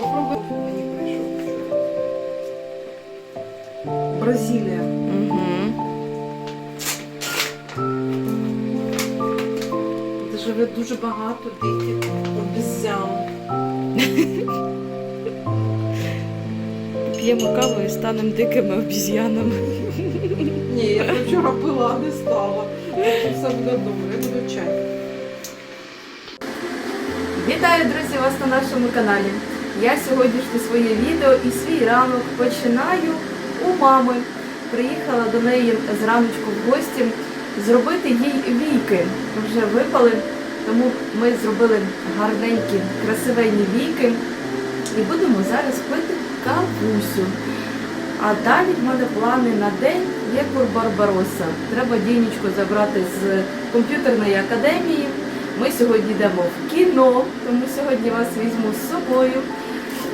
Попробуй мені прийшов. Бразилія. Угу. Де живе дуже багато диких обізян. П'ємо каву і станемо дикими обіз'янами. Ні, я вчора пила, не стала. Так все буде добре, я буду чай. Вітаю, друзі, вас на нашому каналі. Я сьогоднішнє своє відео і свій ранок починаю у мами. Приїхала до неї зраночку в гості зробити їй війки. Вже випали, тому ми зробили гарненькі, красивенні війки і будемо зараз пити кавусю. А далі в мене плани на день є Барбароса. Треба дінечку забрати з комп'ютерної академії. Ми сьогодні йдемо в кіно, тому сьогодні вас візьму з собою.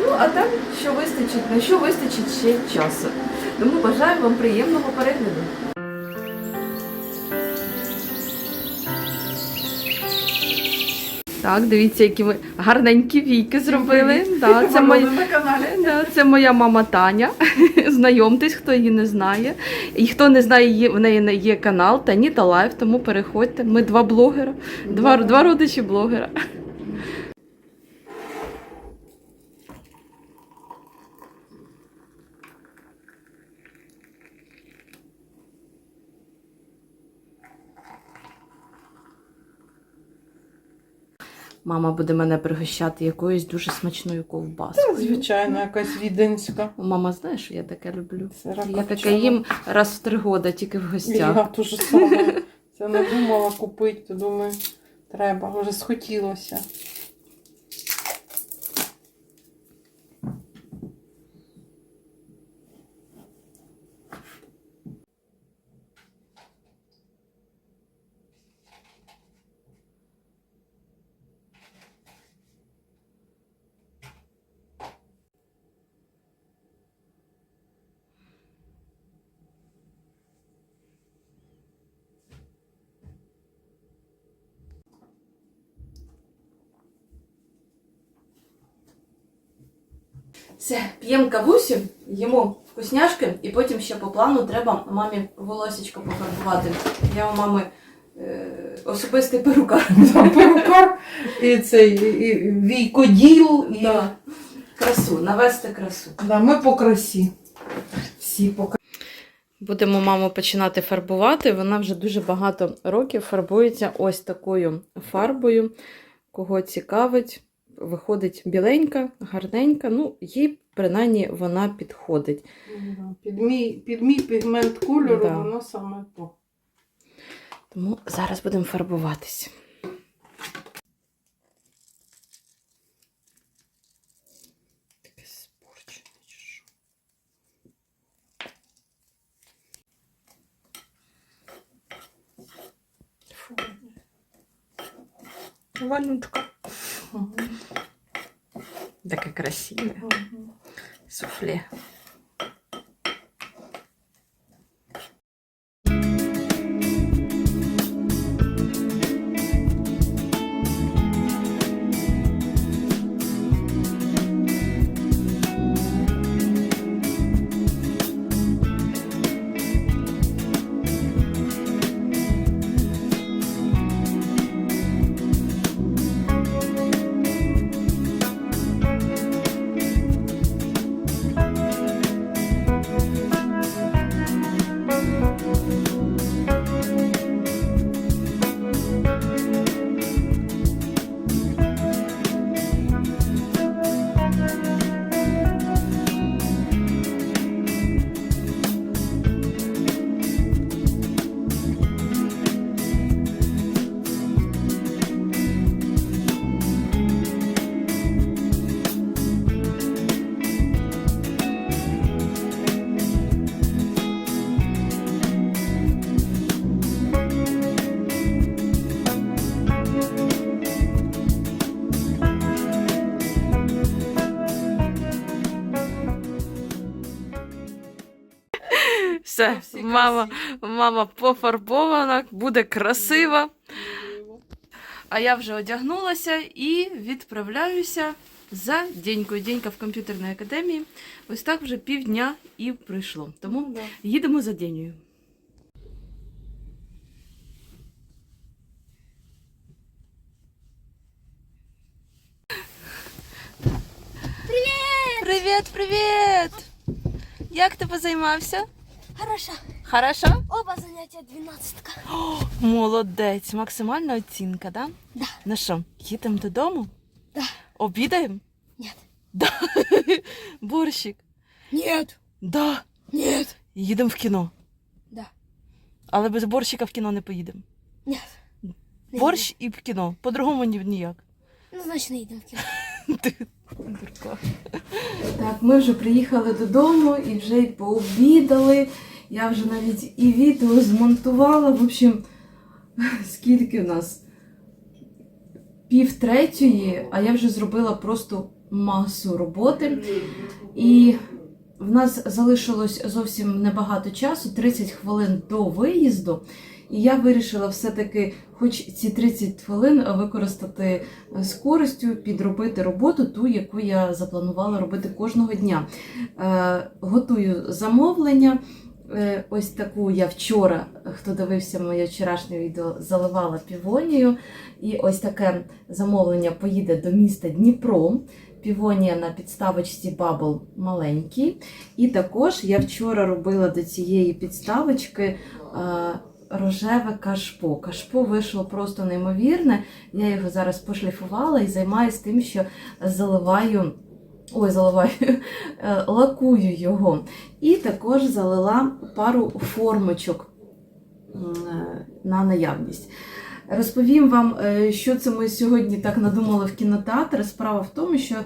Ну, а там що вистачить, на що вистачить ще часу. Тому бажаю вам приємного перегляду. Так, дивіться, які ви гарненькі війки зробили. Да, це, моя, да, це моя мама Таня. Знайомтесь, хто її не знає. І хто не знає, її, в неї не є канал Таніта Лайф, тому переходьте. Ми два блогера, два, два родичі блогера. Мама буде мене пригощати якоюсь дуже смачною ковбаскою. Звичайно, якась віденська. Мама знає, що я таке люблю. Це Я таке їм раз в три года, тільки в Я гостях. теж саме. Це не думала купити, то думаю, треба. Вже схотілося. Все, п'ємо кавусю, їмо вкусняшки, і потім ще по плану треба мамі волосечко пофарбувати. Я у мами е, особистий перукар. Перукар і цей і війкоділ. І... Да. Красу, навести красу. Да, ми по красі. Всі по красі. Будемо маму починати фарбувати. Вона вже дуже багато років фарбується ось такою фарбою. Кого цікавить, виходить біленька, гарненька. Ну, їй принаймні вона підходить. Під мій, під мій пігмент кольору Да. воно саме то. Тому зараз будемо фарбуватись. Таке спорчене чи що. Фу. Ванючка. Мгм. Таке красиве. Суфле. Все, мама, мама пофарбована, буде красива. А я вже одягнулася і відправляюся за Денькою. Денька в комп'ютерній академії. Ось так вже півдня і прийшло. Тому Ну, їдемо за Денею. Привіт! Привіт, привіт! Як ти позаймався? Хорошо. Хорошо? Оба заняття двенадцатка. Молодець, максимальна оцінка, да? Да. Ну що, їдемо додому? Да. Обідаємо? Нет. Да. Борщик. Нет. Да. Нет. Їдемо в кіно. Да. Але без борщика в кіно не поїдемо. Нет. Не Борщ і в кіно. По-другому ні- ніяк. Ну, значить, не йдемо в кіно. Ти дурка. Так, ми вже приїхали додому і вже й пообідали. Я вже навіть і відео змонтувала. В общем, скільки в нас? Пів третьої, а я вже зробила просто масу роботи. І в нас залишилось зовсім небагато часу 30 хвилин до виїзду. І я вирішила все-таки, хоч ці 30 хвилин використати з користю, підробити роботу, ту, яку я запланувала робити кожного дня. Е, готую замовлення. Е, ось таку я вчора, хто дивився моє вчорашнє відео, заливала півонію. І ось таке замовлення поїде до міста Дніпро. Півонія на підставочці Bubble маленький. І також я вчора робила до цієї підставочки е, рожеве кашпо. Кашпо вийшло просто неймовірне. Я його зараз пошліфувала і займаюся тим, що заливаю. Ой, заливаю, е, лакую його. І також залила пару формочок е, на наявність. Розповім вам, е, що це ми сьогодні так надумали в кінотеатр. Справа в тому, що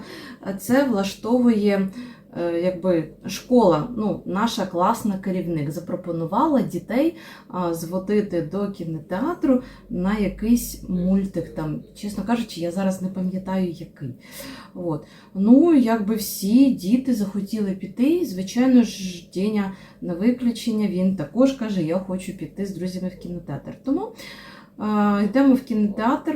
це влаштовує якби, школа, ну, наша класна керівник запропонувала дітей зводити до кінотеатру на якийсь мультик. Там, чесно кажучи, я зараз не пам'ятаю який. От. Ну, якби всі діти захотіли піти. Звичайно ж, Деня на виключення. Він також каже: Я хочу піти з друзями в кінотеатр. Тому е, йдемо в кінотеатр.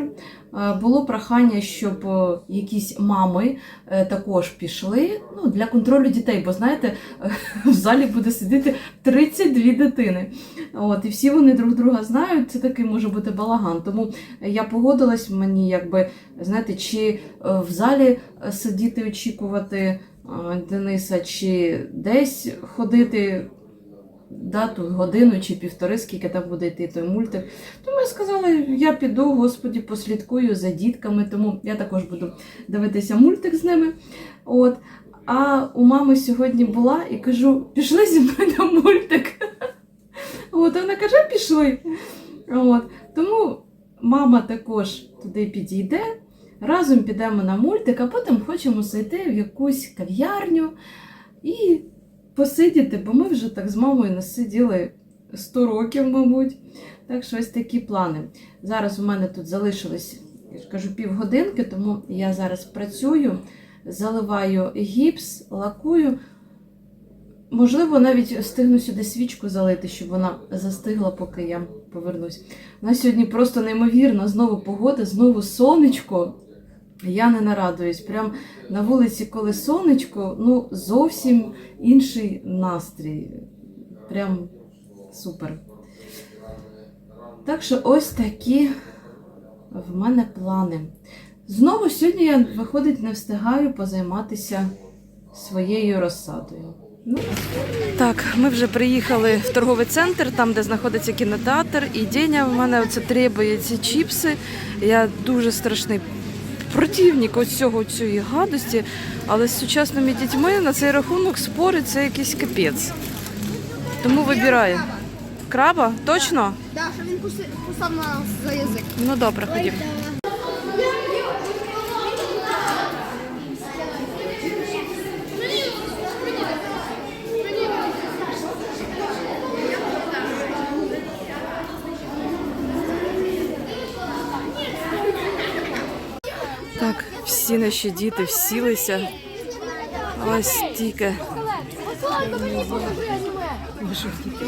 Було прохання, щоб е, якісь мами е, також пішли ну, для контролю дітей, бо знаєте, в залі буде сидіти 32 дитини. От, і всі вони друг друга знають, це такий може бути балаган. Тому я погодилась мені, якби, знаєте, чи е, в залі сидіти, очікувати Дениса, чи десь ходити дату, годину чи півтори, скільки там буде йти той мультик. Тому я сказала, я піду, господі, послідкую за дітками, тому я також буду дивитися мультик з ними. От. А у мами сьогодні була і кажу: пішли зі мною на мультик. От, вона каже, пішли. От. Тому мама також туди підійде. Разом підемо на мультик, а потім хочемо зайти в якусь кав'ярню і посидіти, бо ми вже так з мамою не сиділи 100 років, мабуть. Так що ось такі плани. Зараз у мене тут залишилось, я ж кажу, півгодинки, тому я зараз працюю, заливаю гіпс, лакую. Можливо, навіть встигну сюди свічку залити, щоб вона застигла, поки я повернусь. У нас сьогодні просто неймовірно, знову погода, знову сонечко. Я не нарадуюсь. Прям на вулиці, коли сонечко, ну зовсім інший настрій. Прям супер. Так що ось такі в мене плани. Знову сьогодні я, виходить, не встигаю позайматися своєю розсадою. Ну, так, ми вже приїхали в торговий центр, там, де знаходиться кінотеатр, і Деня в мене оце требує ці чіпси. Я дуже страшний противник ось цього цієї гадості, але з сучасними дітьми на цей рахунок спори це якийсь капець. Тому вибираю. Краба? Точно? Да, що він кусав нас за язик. Ну добре, ходімо. Так, всі наші діти всілися. Ось тільки що тільки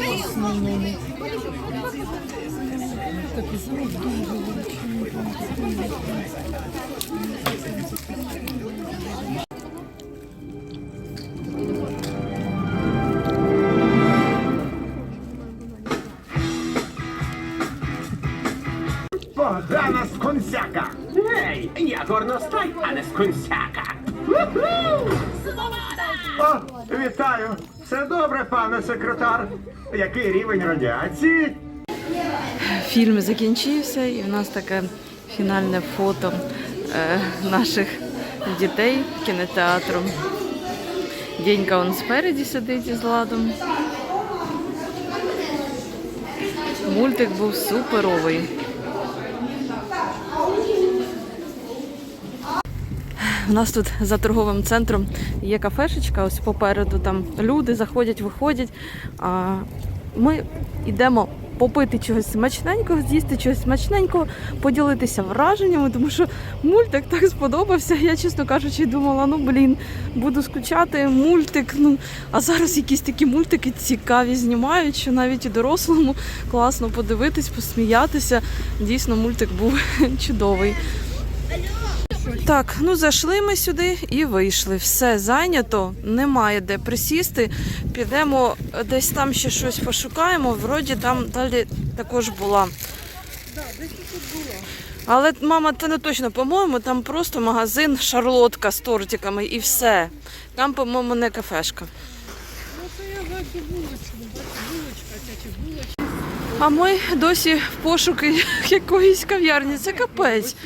пане секретар. Який рівень радіації? Фільм закінчився, і в нас таке фінальне фото е, наших дітей кінотеатру. Дінька он спереді сидить із ладом. Мультик був суперовий. У нас тут за торговим центром є кафешечка, ось попереду там люди заходять, виходять. А ми йдемо попити чогось смачненького, з'їсти чогось смачненького, поділитися враженнями, тому що мультик так сподобався. Я, чесно кажучи, думала, ну блін, буду скучати, мультик. Ну а зараз якісь такі мультики цікаві знімають, що навіть і дорослому класно подивитись, посміятися. Дійсно, мультик був чудовий. Так, ну зайшли ми сюди і вийшли. Все зайнято, немає де присісти. Підемо десь там ще щось пошукаємо. Вроді там далі також була. Але мама, це не точно, по-моєму, там просто магазин шарлотка з тортиками і все. Там, по-моєму, не кафешка. Ну це я бачу булочку, бачу булочка, ця чи булочка. А ми досі в пошуки якоїсь кав'ярні. Це капець.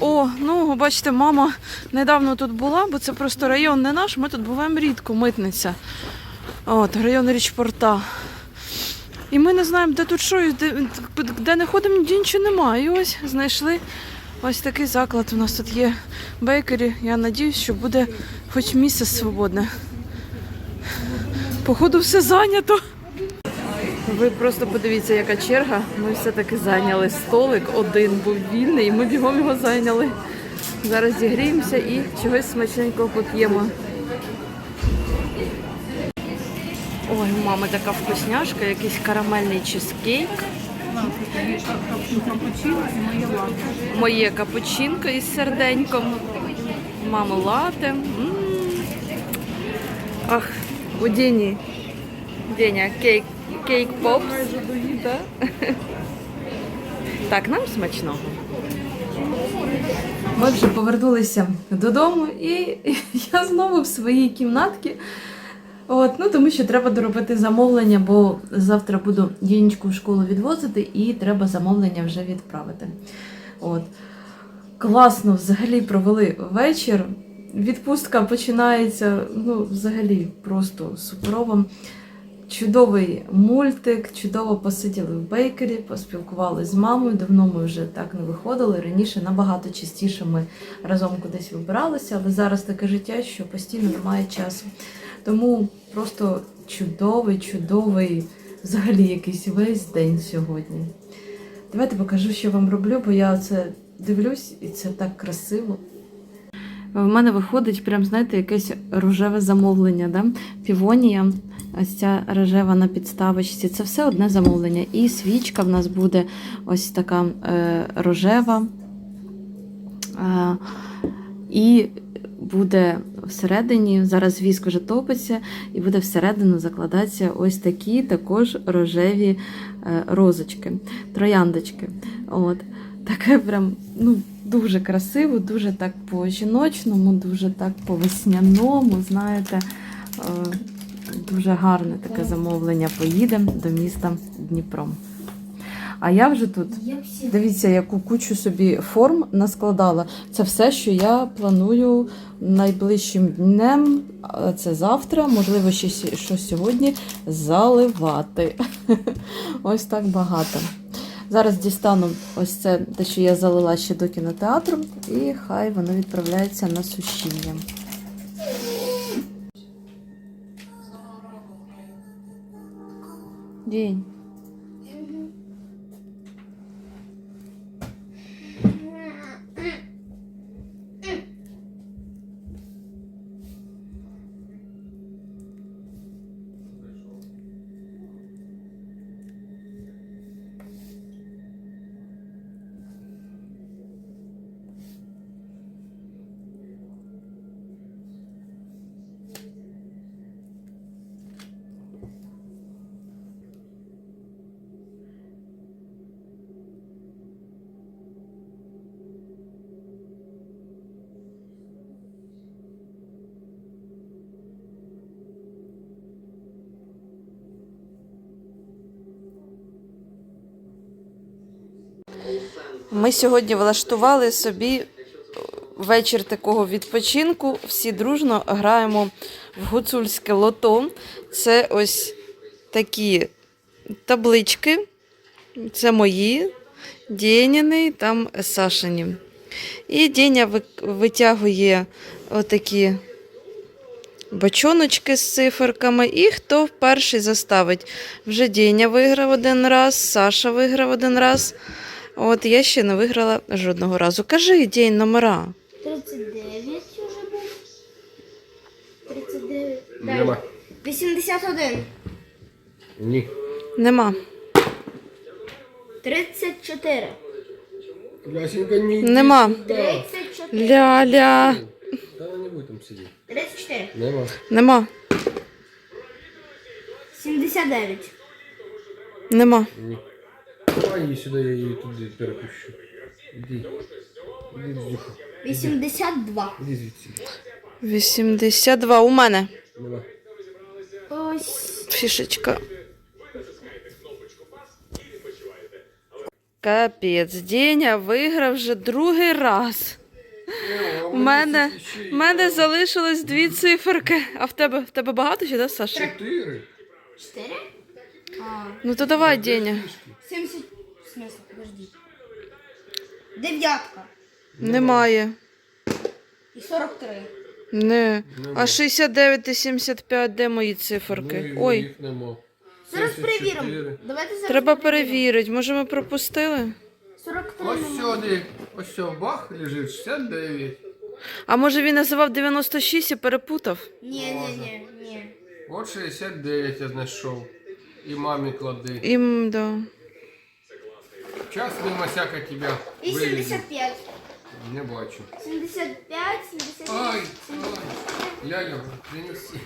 О, ну бачите, мама недавно тут була, бо це просто район не наш. Ми тут буваємо рідко, митниця. От, район Річпорта. І ми не знаємо, де тут що, де, де не ходимо, ніде нічого немає. І ось знайшли ось такий заклад. У нас тут є бейкері. Я надіюсь, що буде хоч місце свободне. Походу, все зайнято. Ви просто подивіться, яка черга. Ми все-таки зайняли столик, один був вільний, і ми бігом його зайняли. Зараз зігріємося і чогось смачненького поп'ємо. Ой, у мами така вкусняшка, якийсь карамельний чизкейк. Моє капучинко із серденьком. Мами лате. Ах, у Дені. Деня, кейк, кейк поп. Так, нам смачного. Ми вже повернулися додому, і я знову в своїй кімнатці. От, ну тому що треба доробити замовлення, бо завтра буду Єнічку в школу відвозити і треба замовлення вже відправити. От. Класно взагалі провели вечір. Відпустка починається ну, взагалі просто суперово. Чудовий мультик, чудово посиділи в бейкері, поспілкувалися з мамою. Давно ми вже так не виходили. Раніше набагато частіше ми разом кудись вибиралися, але зараз таке життя, що постійно немає часу. Тому просто чудовий, чудовий, взагалі якийсь весь день сьогодні. Давайте покажу, що вам роблю, бо я це дивлюсь, і це так красиво. В мене виходить, прям, знаєте, якесь рожеве замовлення. Да? Півонія, ось ця рожева на підставочці. Це все одне замовлення. І свічка в нас буде ось така е, рожева. Е, і буде всередині, зараз віск вже топиться, і буде всередину закладатися ось такі також рожеві е, розочки, трояндочки. От. Таке прям ну, дуже красиво, дуже так по-жіночному, дуже так по-весняному, знаєте, е, дуже гарне таке замовлення. Поїдемо до міста Дніпро. А я вже тут Дивіться, яку кучу собі форм наскладала. Це все, що я планую найближчим днем, це завтра, можливо, ще сі- що сьогодні заливати. Ось так багато. Зараз дістану ось це, те, що я залила ще до кінотеатру, і хай воно відправляється на сушіння. День. Ми сьогодні влаштували собі е, вечір такого відпочинку. Всі дружно граємо в гуцульське лото. Це ось такі таблички. Це мої, Дєніни, там Сашині. І Деня ви- витягує отакі бочоночки з циферками. І хто перший заставить. Вже Деня виграв один раз, Саша виграв один раз. От я ще не виграла жодного разу. Кажи день номера. 39 уже був. 39. Нема. 81. Ні. Нема. 34. Ясенька, ні. Нема. 34. Ля-ля. Та вона не буде там сидіти. 34. Нема. Нема. 79. Нема. Ні. Давай її сюди, я її туди перепущу. Іди. Іди звідси. 82. Іди звідси. 82. У мене. Нема. Ось. Фішечка. Капець, Деня виграв вже другий раз. У мене, в мене залишилось дві циферки. А в тебе, в тебе багато ще, да, Саша? Чотири. 4? А, Ну то давай, Деня. 70. В смысле, подожди. Дев'ятка. Немає. І 43. Не. А 69 і 75, де мої циферки? Ну, Ой, їх нема. Зараз 74. перевіримо. Давайте зараз треба перевірити. Може, ми пропустили? 43 Ось нема. сюди. Ось сьо, бах, лежить 69. А може він називав 96 і перепутав? Ні, ні, ні, ні. От 69 я знайшов. І мамі клади. Ім, да. Час мимо всяка тебе І вилізе. 75. Не бачу. 75, 75. Ай, ай. Ляля, принеси.